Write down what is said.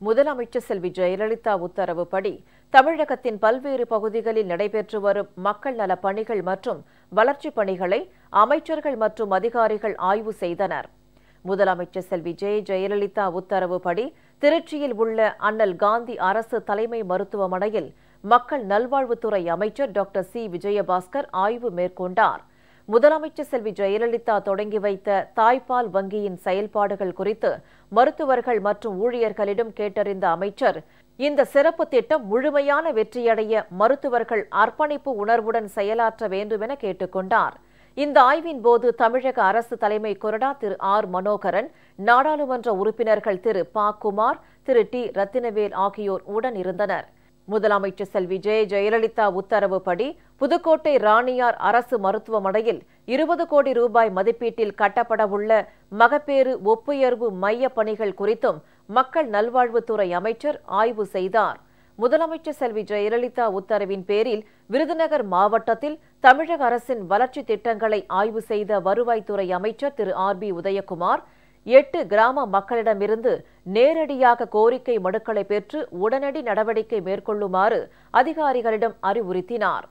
முதலமைச்சர் செல்வி ஜெயலலிதா உத்தரவுப்படி தமிழகத்தின் பல்வேறு பகுதிகளில் நடைபெற்று வரும் மக்கள் நலப் பணிகள் மற்றும் வளர்ச்சிப் பணிகளை அமைச்சர்கள் மற்றும் அதிகாரிகள் ஆய்வு செய்தனர். முதலமைச்சர் செல்வி ஜெய ஜெயலலிதா உத்தரவுப்படி திருச்சியில் உள்ள அண்ணல் காந்தி அரசு தலைமை மருத்துவமனையில் மக்கள் நல்வாழ்வுத்துறை அமைச்சர் டாக்டர் சி. விஜயபாஸ்கர் ஆய்வு மேற்கொண்டார். முதலமைச்சர் செல்வி ஜெயலலிதா தொடங்கி வைத்த தாய்ப்பால் வங்கியின் செயல்பாடுகள் குறித்து மருத்துவர்கள் மற்றும் ஊழியர்களிடம் கேட்டறிந்த அமைச்சர் இந்த சிறப்பு திட்டம் முழுமையான வெற்றியடைய மருத்துவர்கள் அர்ப்பணிப்பு உணர்வுடன் செயலாற்ற வேண்டும் என கேட்டுக்கொண்டார். இந்த ஆய்வின் போது தமிழக அரசு தலைமை கொறடா திரு ஆர் மனோகரன் நாடாளுமன்ற உறுப்பினர்கள் திரு பா குமார் திரு டி ரத்தினவேல் ஆகியோர் உடன் இருந்தனர். முதலமைச்சர் செல்வி ஜெய ஜெயலலிதா உத்தரவுப்படி புதுக்கோட்டை ராணியார் அரசு மருத்துவமனையில் இருபது கோடி ரூபாய் மதிப்பீட்டில் கட்டப்படவுள்ள மகப்பேறு ஒப்புயர்வு மைய பணிகள் குறித்தும் மக்கள் நல்வாழ்வுத்துறை அமைச்சர் ஆய்வு செய்தார். முதலமைச்சர் செல்வி ஜெயலலிதா உத்தரவின் பேரில் விருதுநகர் மாவட்டத்தில் தமிழக அரசின் வளர்ச்சி திட்டங்களை ஆய்வு செய்த வருவாய்த்துறை அமைச்சர் திரு. ஆர். பி. உதயகுமார் எட்டு கிராம மக்களிடமிருந்து நேரடியாக கோரிக்கை மனுக்களை பெற்று உடனடி நடவடிக்கை மேற்கொள்ளுமாறு அதிகாரிகளிடம் அறிவுறுத்தினார்.